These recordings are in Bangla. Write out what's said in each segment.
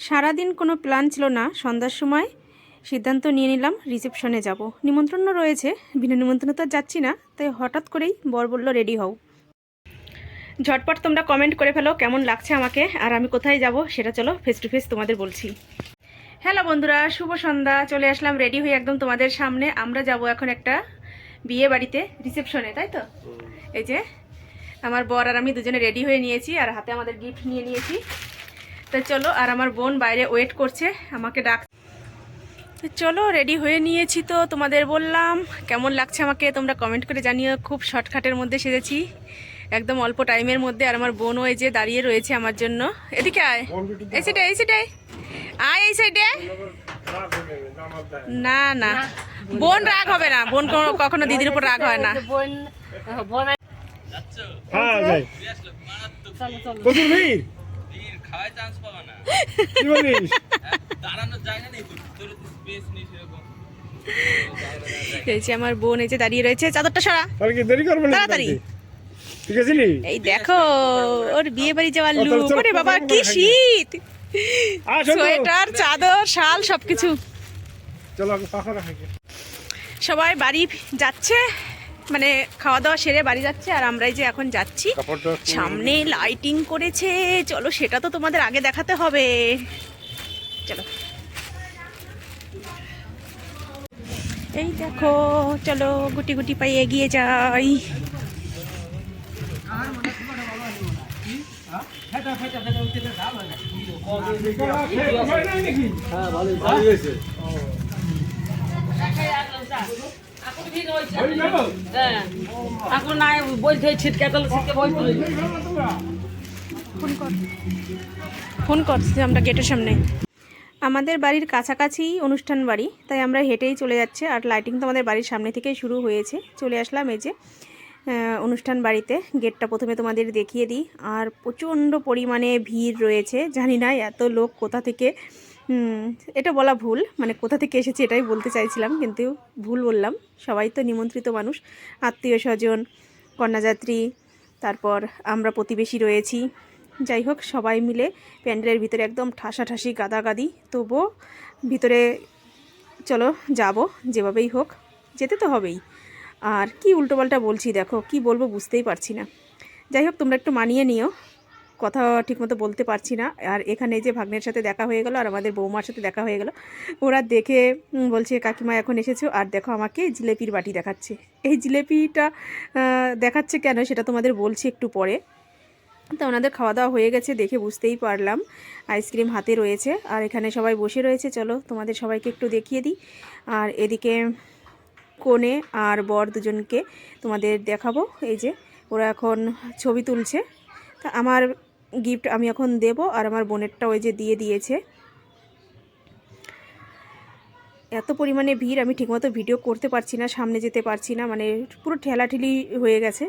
সারাদিন কোনো প্ল্যান ছিল না সন্ধ্যার সময় সিদ্ধান্ত নিয়ে নিলাম রিসেপশনে যাব। নিমন্ত্রণ রয়েছে বিনা নিমন্ত্রণে তো আর যাচ্ছি না তাই হঠাৎ করেই বর বলল রেডি হও। ঝটপট তোমরা কমেন্ট করে ফেলো কেমন লাগছে আমাকে আর আমি কোথায় যাব সেটা চলো ফেস টু ফেস তোমাদের বলছি। হ্যালো বন্ধুরা শুভ সন্ধ্যা চলে আসলাম রেডি হয়ে একদম তোমাদের সামনে। আমরা যাব এখন একটা বিয়ে বাড়িতে রিসেপশনে তাই তো? এই যে আমার বর আর আমি দুজনে রেডি হয়ে নিয়েছি আর হাতে আমাদের গিফট নিয়ে নিয়েছি। তো চলো আর আমার বোন বাইরে ওয়েট করছে আমাকে ডাক তো চলো রেডি হয়ে নিয়েছি তো তোমাদের বললাম। কেমন লাগছে আমাকে তোমরা কমেন্ট করে জানিও খুব শর্টকাটের মধ্যে সেজেছি। একদম অল্প টাইমের মধ্যে আর আমার বোনও এই যে দাঁড়িয়ে রয়েছে আমার জন্য। এদিকে আয়। এই সাইডে এই সাইডে আয় এই সাইডে না না। বোন রাগ হবে না। বোন কখনো দিদির উপর রাগ হয় না। হ্যাঁ খাওয়ায় চান্স পাবা না। কি বলিস? দাঁড়ানোর জায়গা নেই তো ভিতরে তো স্পেস নেই সেরকম। এই যে আমার বোন এই যে দাঁড়িয়ে রয়েছে চাদরটা সরা। তাহলে কি দেরি করবে না তাড়াতাড়ি। ঠিক আছে নি? এই দেখো ওর বিয়ে বাড়ি যাওয়ার লুক ওরে বাবা কি শীত! সোয়েটার চাদর শাল সবকিছু। চলো আগে পাখা রাখা সবাই বাড়ি যাচ্ছে। মানে খাওয়া দাওয়া সেরে বাড়ি যাচ্ছে আর আমরা এই যে এখন যাচ্ছি সামনে লাইটিং করেছে চলো সেটা তো তোমাদের আগে দেখাতে হবে চলো এই দেখো চলো গুটি গুটি পাই এগিয়ে যাই এখন ছিটকে তোলে ছিটকে ফোন কর ফোন করছি আমরা গেটের সামনে আমাদের বাড়ির কাছাকাছি অনুষ্ঠান বাড়ি, তাই আমরা হেঁটেই চলে যাচ্ছে আর লাইটিং তো আমাদের বাড়ির সামনে থেকেই শুরু হয়েছে। চলে আসলাম এই যে অনুষ্ঠান বাড়িতে। গেটটা প্রথমে তোমাদের দেখিয়ে দিই। আর প্রচণ্ড পরিমাণে ভিড় রয়েছে। জানি না এত লোক কোথা থেকে এটা বলা ভুল। মানে কোথা থেকে এসেছে এটাই বলতে চাইছিলাম, কিন্তু ভুল বললাম। সবাই তো নিমন্ত্রিত মানুষ, আত্মীয় স্বজন, কন্যাযাত্রী, তারপর আমরা প্রতিবেশী রয়েছি। যাই হোক, সবাই মিলে প্যান্ডেলের ভিতরে একদম ঠাসাঠাসি, গাদাগাদি। তবুও ভিতরে চলো, যাব, যেভাবেই হোক। যেতে তো হবেই। আর কি উল্টোপাল্টা বলছি দেখো, কি বলব বুঝতেই পারছি না। যাই হোক, তোমরা একটু মানিয়ে নিও। কথা ঠিকমতো বলতে পারছি না। আর এখানে যে ভাগ্নের সাথে দেখা হয়ে গেল আর আমাদের বৌমার সাথে দেখা হয়ে গেল। ওরা দেখে বলছে, কাকিমা, এখন এসেছ? আর দেখো আমাকে জিলেপির বাটি দেখাচ্ছে। এই জিলেপিটা দেখাচ্ছে কেন সেটা তোমাদের বলছি একটু পরে। তো ওনাদের খাওয়া দাওয়া হয়ে গেছে দেখে বুঝতেই পারলাম। আইসক্রিম হাতে রয়েছে। আর এখানে সবাই বসে রয়েছে। চলো, তোমাদের সবাইকে একটু দেখিয়ে দিই। আর এদিকে কোণে আর বর দুজনকে তোমাদের দেখাবো। এই যে, ওরা এখন ছবি তুলছে। তা আমার গিফট আমি এখন দেব আর আমার বোনেরটা ওই যে দিয়ে দিয়েছে। এত পরিমাণে ভিড়, আমি ঠিকমতো ভিডিও করতে পারছি না, সামনে যেতে পারছি না মানে পুরো ঠেলাঠেলি হয়ে গেছে।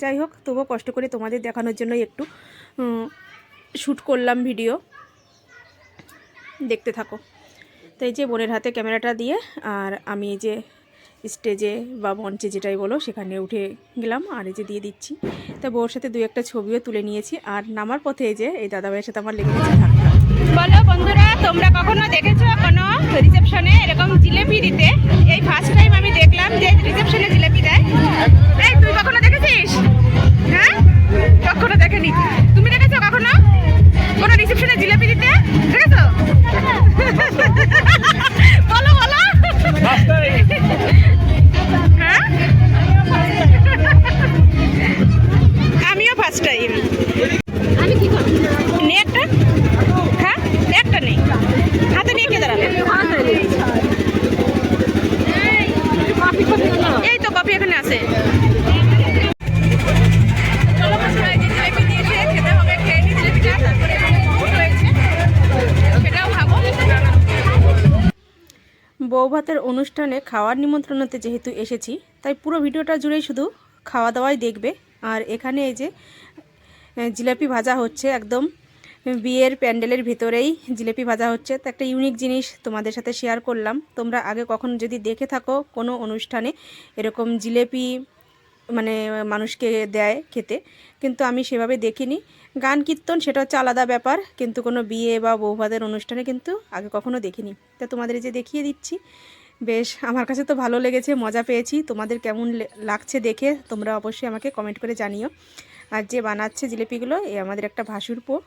যাই হোক, তবুও কষ্ট করে তোমাদের দেখানোর জন্য একটু শ্যুট করলাম ভিডিও দেখতে থাকো। তো এই যে বোনের হাতে ক্যামেরাটা দিয়ে, আর আমি যে স্টেজে বা মঞ্চে যেটাই বলো, সেখানে উঠে গেলাম, আর এই যে দিয়ে দিচ্ছি। তা বউর সাথে দুই একটা ছবিও তুলে নিয়েছি। আর নামার পথে এই যে এই দাদাভাইয়ের সাথে আমার লেগে গেছে বলো বন্ধুরা, তোমরা কখনো দেখেছ কোনো রিসেপশনে এরকম জিলেপি দিতে? এই ফার্স্ট টাইম আমি দেখলাম যে রিসেপশনে বউ ভাতের অনুষ্ঠানে খাওয়ার নিমন্ত্রণতে যেহেতু এসেছি, তাই পুরো ভিডিওটা জুড়েই শুধু খাওয়া দাওয়াই দেখবে। আর এখানে এই যে জিলাপি ভাজা হচ্ছে একদম বিয়ের প্যান্ডেলের ভিতরেই জিলেপি ভাজা হচ্ছে। তো একটা ইউনিক জিনিস তোমাদের সাথে শেয়ার করলাম। তোমরা আগে কখন যদি দেখে থাকো কোনো অনুষ্ঠানে এরকম জিলেপি মানে মানুষকে দেয় খেতে। কিন্তু আমি সেভাবে দেখিনি। গান, কীর্তন সেটা হচ্ছে আলাদা ব্যাপার। কিন্তু কোনো বিয়ে বা বৌভাতের অনুষ্ঠানে কিন্তু আগে কখনো দেখিনি। তা তোমাদের যে দেখিয়ে দিচ্ছি, বেশ আমার কাছে তো ভালো লেগেছে, মজা পেয়েছি। তোমাদের কেমন লাগছে দেখে তোমরা অবশ্যই আমাকে কমেন্ট করে জানিও। আর যে বানাচ্ছে জিলিপিগুলো, এ আমাদের একটা ভাসুরপো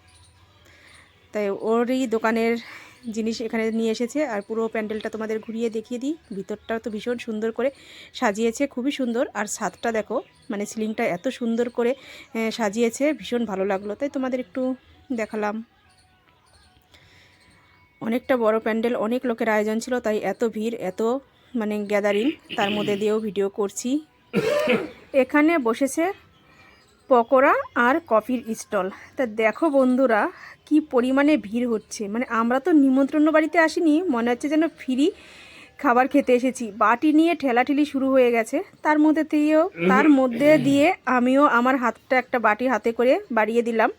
তাই ওরই দোকানের জিনিস এখানে নিয়ে এসেছে আর পুরো প্যান্ডেলটা তোমাদের ঘুরিয়ে দেখিয়ে দিই। ভিতরটাও তো ভীষণ সুন্দর করে সাজিয়েছে, খুবই সুন্দর। আর ছাদটা দেখো মানে সিলিংটা এত সুন্দর করে সাজিয়েছে, ভীষণ ভালো লাগল। তাই তোমাদের একটু দেখালাম। অনেকটা বড় প্যান্ডেল, অনেক লোকের আয়োজন ছিল, তাই এত ভিড়, এত মানে গ্যাদারিং তার মধ্যে দিয়েও ভিডিও করছি। এখানে বসেছে পকোড়া আর কফির স্টল। তা দেখো বন্ধুরা, কি পরিমাণে ভিড় হচ্ছে। মানে আমরা তো নিমন্ত্রণ বাড়িতে আসিনি, মনে হচ্ছে যেন ফ্রি খাবার খেতে এসেছি। বাটি নিয়ে ঠেলাঠেলি শুরু হয়ে গেছে। তার মধ্যে দিয়েও, তার মধ্যে দিয়ে আমিও আমার হাতটা একটা বাটি হাতে করে বাড়িয়ে দিলাম।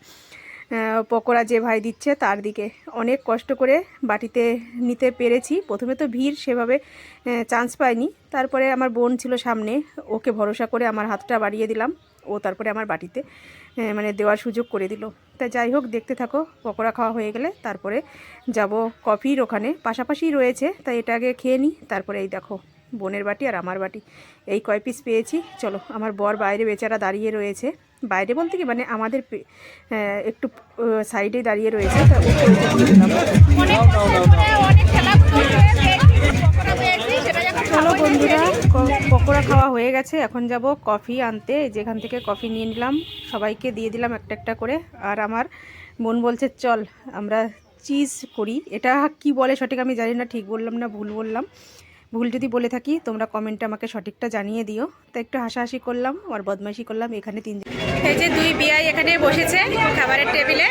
পকোড়া যে ভাই দিচ্ছে তার দিকে। অনেক কষ্ট করে বাটিতে নিতে পেরেছি। প্রথমে তো ভিড়, সেভাবে চান্স পাইনি। তারপরে আমার বোন ছিল সামনে, ওকে ভরসা করে আমার হাতটা বাড়িয়ে দিলাম। ও তারপরে আমার বাটিতে মানে দেওয়ার সুযোগ করে দিল। তা যাই হোক দেখতে থাকো পকোড়া খাওয়া হয়ে গেলে তারপরে যাব কফির ওখানে। পাশাপাশি রয়েছে তাই এটা আগে খেয়ে নিই তারপরে এই দেখো বোনের বাটি আর আমার বাটি। এই কয় পিস পেয়েছি। চলো আমার বর বাইরে বেচারা দাঁড়িয়ে রয়েছে। বাইরে বলতে কি মানে আমাদের একটু সাইডে দাঁড়িয়ে রয়েছে তা। চলো বন্ধুরা পকোড়া খাওয়া হয়ে গেছে। এখন যাব কফি আনতে। যেখান থেকে কফি নিয়ে নিলাম। সবাইকে দিয়ে দিলাম একটা একটা করে। আর আমার বোন বলছে, চল, আমরা চিজ করি। এটা কি বলে সঠিক আমি জানি না, ঠিক বললাম না, ভুল বললাম। ভুল যদি বলে থাকি, তোমরা কমেন্টে আমাকে সঠিকটা জানিয়ে দিও। তো একটু হাসাহাসি করলাম আর বদমাইশি করলাম, এখানে তিন এই যে দুই বিয়াই এখানে বসেছে খাবারের টেবিলে।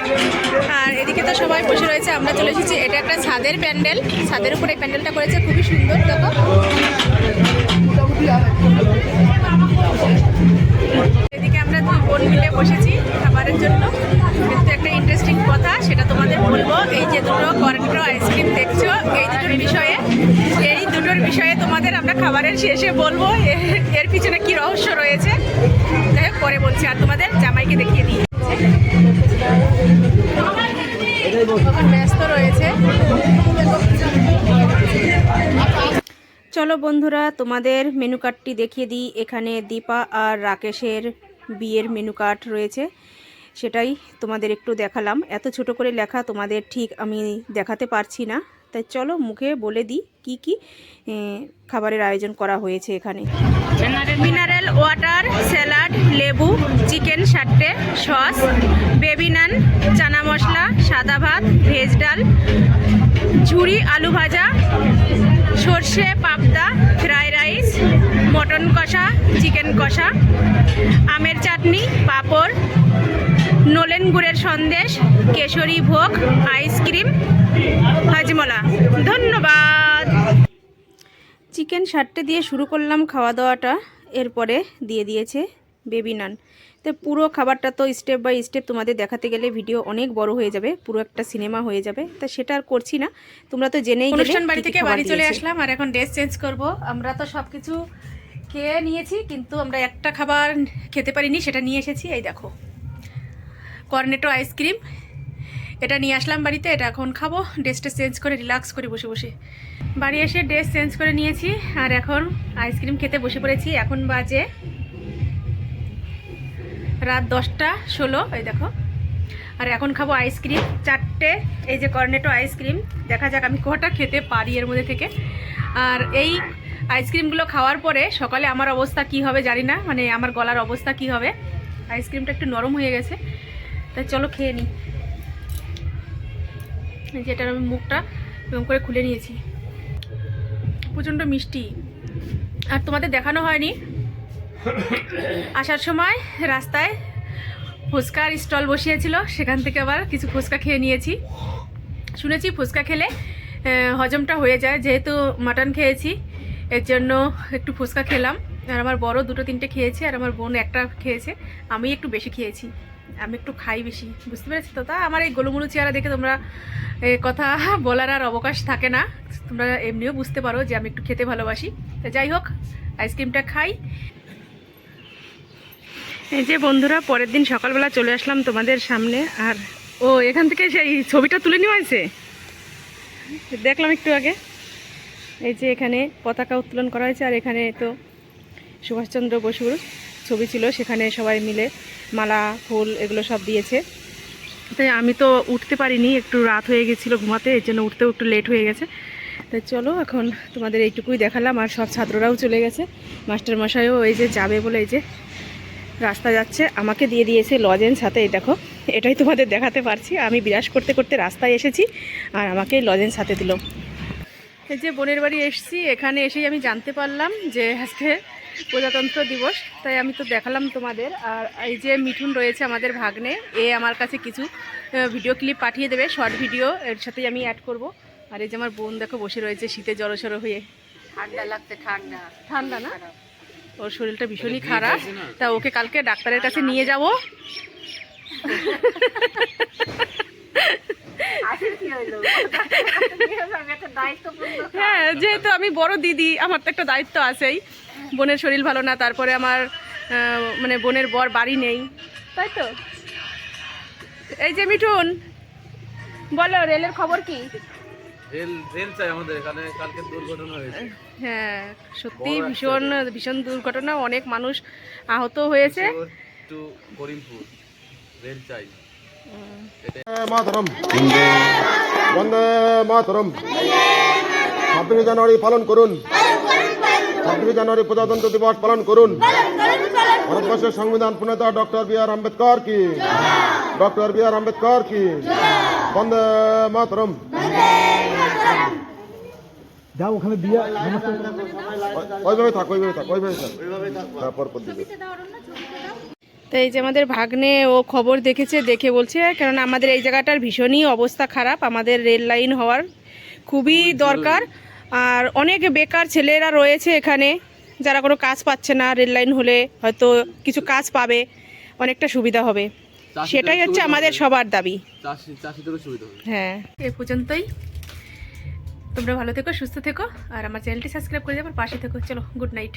আর এদিকে তো সবাই বসে রয়েছে, আমরা চলে এসেছি। এটা একটা ছাদের প্যান্ডেল। ছাদের উপরে প্যান্ডেলটা করেছে, খুবই সুন্দর, দেখো। এদিকে আমরা দুই বোন মিলে বসেছি খাবারের জন্য। কিন্তু একটা ইন্টারেস্টিং কথা সেটা তোমাদের বলব এই যে দুটো কর্নেটো আইসক্রিম দেখছ এই দুটোর বিষয়ে এই দুটোর বিষয়ে তোমাদের আমরা খাবারের শেষে বলব এর- এর পিছনে কি রহস্য রয়েছে? যাই হোক পরে বলছি আর তোমাদের জামাইকে দেখিয়ে দিই। ব্যস্ত রয়েছে। চলো বন্ধুরা, তোমাদের মেনু কার্ডটি দেখিয়ে দিই। এখানে দীপা আর রাকেশের বিয়ের মেনু কার্ড রয়েছে। সেটাই তোমাদের একটু দেখালাম। এত ছোট করে লেখা তোমাদের ঠিক আমি দেখাতে পারছি না। তাই চলো মুখে বলে দিই কি কি খাবারের আয়োজন করা হয়েছে এখানে। মিনারেল ওয়াটার স্যালাড লেবু chicken satay sauce baby naan chana masala, সাদা ভাত ভেজ ডাল ঝুড়ি, আলু ভাজা, সর্ষে, পাবদা, ফ্রাই রাইস, মটন কষা, চিকেন কষা, আমের চাটনি, পাঁপড়, নলেন গুড়ের সন্দেশ, কেশরী ভোগ, আইসক্রিম হাজমলা ধন্যবাদ। চিকেন সারটে দিয়ে শুরু করলাম খাওয়া দাওয়াটা। এরপরে দিয়ে দিয়েছে বেবি নান। তো পুরো খাবারটা তো স্টেপ বাই স্টেপ তোমাদের দেখাতে গেলে ভিডিও অনেক বড় হয়ে যাবে পুরো একটা সিনেমা হয়ে যাবে। তা সেটা আর করছি না। তোমরা তো জেনেই অনুষ্ঠান বাড়ি থেকে বাড়ি চলে আসলাম আর এখন ড্রেস চেঞ্জ করব। আমরা তো সব কিছু খেয়ে নিয়েছি কিন্তু আমরা একটা খাবার খেতে পারিনি সেটা নিয়ে এসেছি। এই দেখো কর্নেটো আইসক্রিম এটা নিয়ে আসলাম বাড়িতে এটা এখন খাব। ড্রেসটা চেঞ্জ করে রিল্যাক্স করে বসে বসে। বাড়ি এসে ড্রেস চেঞ্জ করে নিয়েছি আর এখন আইসক্রিম খেতে বসে পড়েছি। এখন বাজে রাত দশটা, ষোলো, এই দেখো। আর এখন খাব আইসক্রিম, চারটে, এই যে কর্নেটো আইসক্রিম। দেখা যাক আমি কটা খেতে পারি এর মধ্যে থেকে। আর এই আইসক্রিমগুলো খাওয়ার পরে সকালে আমার অবস্থা কি হবে জানি না মানে আমার গলার অবস্থা কি হবে। আইসক্রিমটা একটু নরম হয়ে গেছে। তাই চলো খেয়ে নিই এই যে এটার আমি মুখটা এরকম করে খুলে নিয়েছি। প্রচণ্ড মিষ্টি। আর তোমাদের দেখানো হয়নি আসার সময় রাস্তায় ফুচকার স্টল বসিয়েছিল, সেখান থেকে আবার কিছু ফুচকা খেয়ে নিয়েছি। শুনেছি ফুচকা খেলে হজমটা হয়ে যায়, যেহেতু মাটন খেয়েছি, এর জন্য একটু ফুচকা খেলাম। আর আমার বড় দুটো তিনটে খেয়েছে, আর আমার বোন একটা খেয়েছে, আমি একটু বেশি খেয়েছি, আমি একটু খাই বেশি, বুঝতে পেরেছি তো? তা আমার এই গোলুমুলু চেহারা দেখে তোমরা কথা বলার আর অবকাশ থাকে না, তোমরা এমনিও বুঝতে পারো যে আমি একটু খেতে ভালোবাসি। তো যাই হোক, আইসক্রিমটা খাই এই যে বন্ধুরা, পরের দিন সকালবেলা চলে আসলাম তোমাদের সামনে, আর ও, এখান থেকে সেই ছবিটা তুলে নেওয়া হয়েছে? দেখলাম একটু আগে। এই যে এখানে পতাকা উত্তোলন করা হয়েছে, আর এখানে তো সুভাষচন্দ্র বসুর ছবি ছিল, সেখানে সবাই মিলে মালা, ফুল এগুলো সব দিয়েছে। তাই আমি তো উঠতে পারিনি, একটু রাত হয়ে গেছিল ঘুমাতে, এর জন্য উঠতেও একটু লেট হয়ে গেছে। তাই চলো, এখন তোমাদের এইটুকুই দেখালাম, আর সব ছাত্ররাও চলে গেছে। মাস্টার মশাইও এই যে যাবে বলে এই যে রাস্তা যাচ্ছে আমাকে দিয়ে দিয়েছে লজেন্স হাতে এই দেখো এটাই তোমাদের দেখাতে পারছি। আমি বিরাস করতে করতে রাস্তায় এসেছি আর আমাকে লজেন্স হাতে দিল। এই যে বোনের বাড়ি এসেছি এখানে এসেই আমি জানতে পারলাম যে আজকে প্রজাতন্ত্র দিবস তাই আমি তো দেখালাম তোমাদের। আর এই যে মিঠুন রয়েছে আমাদের ভাগ্নে এ আমার কাছে কিছু ভিডিও ক্লিপ পাঠিয়ে দেবে শর্ট ভিডিও এর সাথেই আমি অ্যাড করব। আর এই যে আমার বোন দেখো বসে রয়েছে শীতে জড়সড়ো হয়ে। ঠান্ডা লাগছে ঠান্ডা। ঠান্ডা না? ওর শরীরটা ভীষণই খারাপ। তা ওকে কালকে ডাক্তারের কাছে নিয়ে যাব। হ্যাঁ যেহেতু আমি বড় দিদি আমার তো একটা দায়িত্ব আছেই। বোনের শরীর ভালো না তারপরে আমার মানে বোনের বর বাড়ি নেই। তাই তো? এই যে মিঠুন বলো রেলের খবর কি? রেল রেল চাই আমাদের এখানে কালকে দুর্ঘটনা হয়েছে। হ্যাঁ সত্যি ভীষণ ভীষণ দুর্ঘটনা অনেক মানুষ আহত হয়েছে। টু করিমপুর রেল চাই। মাতরম। বন্দে মাতরম। ছাব্বিশে জানুয়ারি পালন করুন। ছাব্বিশে জানুয়ারি প্রজাতন্ত্র দিবস পালন করুন। ভারতবর্ষের সংবিধান প্রণেতা ডক্টর বি আর আম্বেদকর কি? ডক্টর বি আর আম্বেদকর কি? বন্দে মাতরম। যাও ওখানে দিয়া ওইভাবে থাক ওইভাবে থাক ওইভাবে থাক। হ্যাঁ পরপর দিবে। তো এই যে আমাদের ভাগ্নে ও খবর দেখেছে দেখে বলছে কেননা আমাদের এই জায়গাটার ভীষণই অবস্থা খারাপ। আমাদের রেল লাইন হওয়ার খুবই দরকার। আর অনেক বেকার ছেলেরা রয়েছে এখানে যারা কোনো কাজ পাচ্ছে না রেল লাইন হলে হয়তো কিছু কাজ পাবে অনেকটা সুবিধা হবে। সেটাই হচ্ছে আমাদের সবার দাবি। হ্যাঁ। এ পর্যন্তই। তোমরা ভালো থেকো, সুস্থ থেকো, আর আমার চ্যানেলটি সাবস্ক্রাইব করে দেবার পাশে থেকো। চলো গুড নাইট